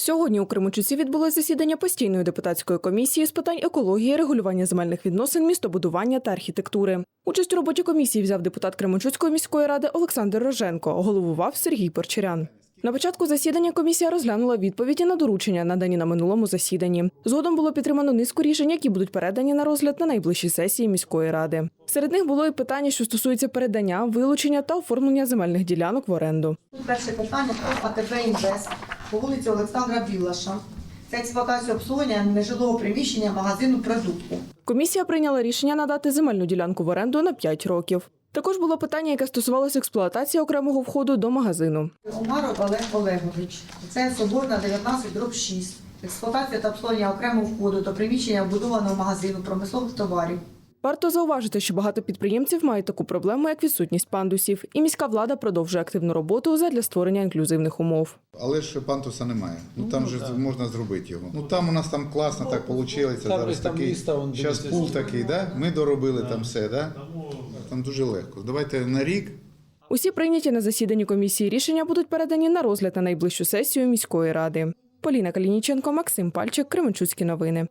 Сьогодні у Кременчуці відбулось засідання постійної депутатської комісії з питань екології, регулювання земельних відносин, містобудування та архітектури. Участь у роботі комісії взяв депутат Кременчуцької міської ради Олександр Роженко, головував Сергій Порчарян. На початку засідання комісія розглянула відповіді на доручення, надані на минулому засіданні. Згодом було підтримано низку рішень, які будуть передані на розгляд на найближчій сесії міської ради. Серед них було і питання, що стосується передання, вилучення та оформлення земельних ділянок в оренду. Перше питання про АТБ «Інвест» по вулиці Олександра Білаша. Це експлуатація обслуговування нежилого приміщення магазину продуктів. Комісія прийняла рішення надати земельну ділянку в оренду на 5 років. Також було питання, яке стосувалося експлуатації окремого входу до магазину. Умаров Олег Олегович. Це Соборна 19 дроб 6. Експлуатація та обслуговування окремого входу до приміщення вбудованого магазину промислових товарів. Варто зауважити, що багато підприємців мають таку проблему, як відсутність пандусів, і міська влада продовжує активну роботу задля створення інклюзивних умов. Але ж пантуса немає. Ну там же можна зробити його. Ну там у нас там класно так вийшло. Зараз десь там такий зараз пул такий, да? Ми доробили там все, да? Там дуже легко. Давайте на рік. Усі прийняті на засіданні комісії рішення будуть передані на розгляд на найближчу сесію міської ради. Поліна Калініченко, Максим Пальчик, Кременчуцькі новини.